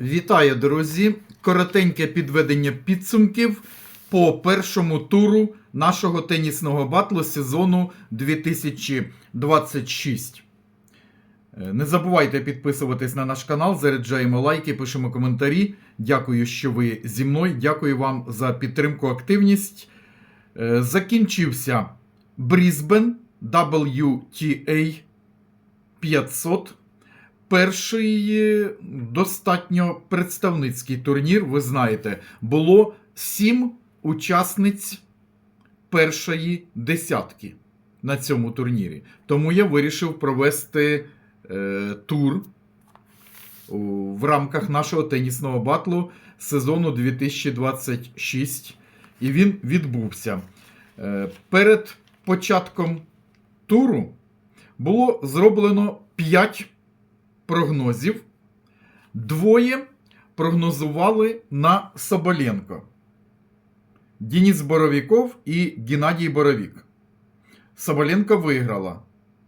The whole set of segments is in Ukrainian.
Вітаю, друзі! Коротеньке підведення підсумків по першому туру нашого тенісного батлу сезону 2026. Е, Не забувайте підписуватись на наш канал, заряджаємо лайки, пишемо коментарі. Дякую, що ви зі мною. Дякую вам за підтримку, активність. Е, Закінчився Брізбен WTA 500. Перший достатньо представницький турнір, ви знаєте, було сім учасниць першої десятки на цьому турнірі. Тому я вирішив провести е, тур в рамках нашого тенісного батлу сезону 2026. І він відбувся. Е, перед початком туру було зроблено 5 прогнозів. Двоє прогнозували на Соболенко. Денис Боровіков і Геннадій Боровік. Соболенко виграла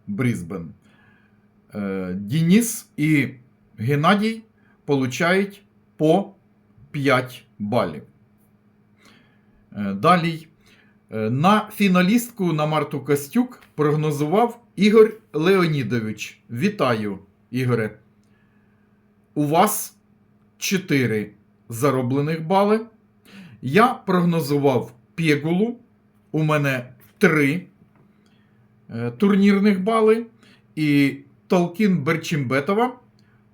Брізбен. Е, Денис і Геннадій получають по 5 балів. Е, Далі. Е, На фіналістку на Марту Костюк прогнозував Ігор Леонідович. Вітаю, Ігоре. У вас 4 зароблених бали. Я прогнозував Пєгулу. У мене 3 е, турнірних бали. І Толкін Берчимбетова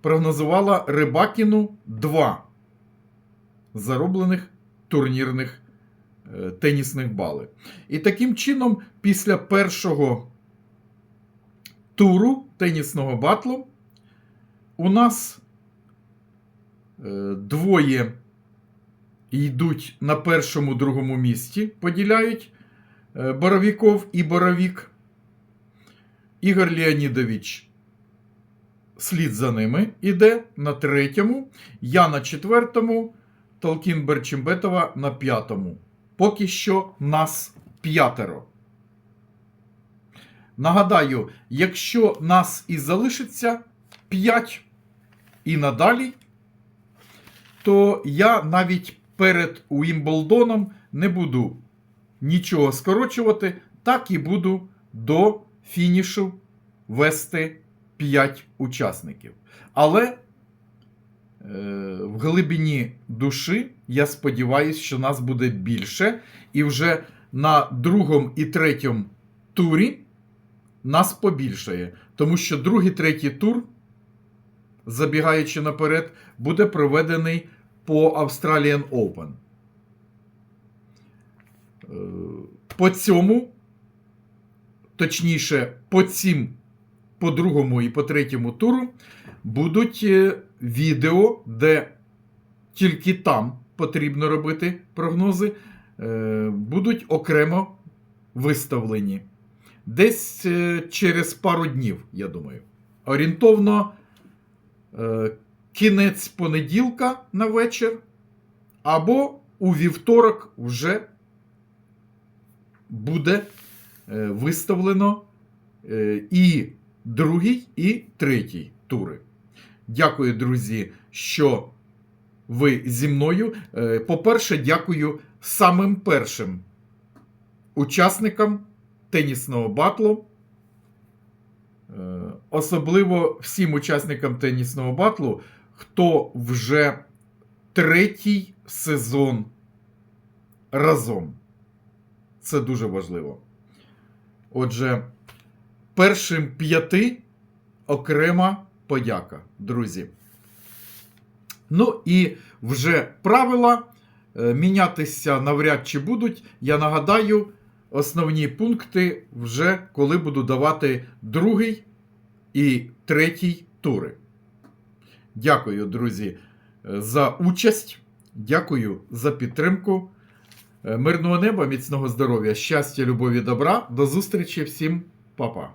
прогнозувала Рибакіну 2 зароблених турнірних е, тенісних бали. І таким чином, після першого туру тенісного батлу у нас е, двоє йдуть на першому другому місці, поділяють е, Боровіков і Боровік. Ігор Леонідович слід за ними іде на третьому, я на четвертому, Толкін Берчимбетова на п'ятому. Поки що нас п'ятеро. Нагадаю, якщо нас і залишиться 5 і надалі, то я навіть перед Уімблдоном не буду нічого скорочувати, так і буду до фінішу вести 5 учасників. Але е, в глибині душі я сподіваюся, що нас буде більше, і вже на другому і третьому турі нас побільшає. Тому що другий, третій тур, забігаючи наперед, буде проведений по Australian Open. Е, По цьому, точніше, по цим, по другому і по третьому туру будуть е, відео, де тільки там потрібно робити прогнози, е, будуть окремо виставлені. Десь через пару днів, я думаю. Орієнтовно кінець понеділка на вечір, або у вівторок вже буде е, виставлено е, і другий, і третій тури. Дякую, друзі, що ви зі мною. Е, По-перше, дякую самим першим учасникам тенісного батлу. Е, Особливо всім учасникам тенісного батлу, хто вже третій сезон разом. Це дуже важливо. Отже, першим п'яти окрема подяка, друзі. Ну і вже правила е, мінятися навряд чи будуть. Я нагадаю, основні пункти вже коли буду давати другий і третій тури. Дякую, друзі, е, за участь. Дякую за підтримку. Е, Мирного неба, міцного здоров'я, щастя, любові, добра. До зустрічі всім, па-па.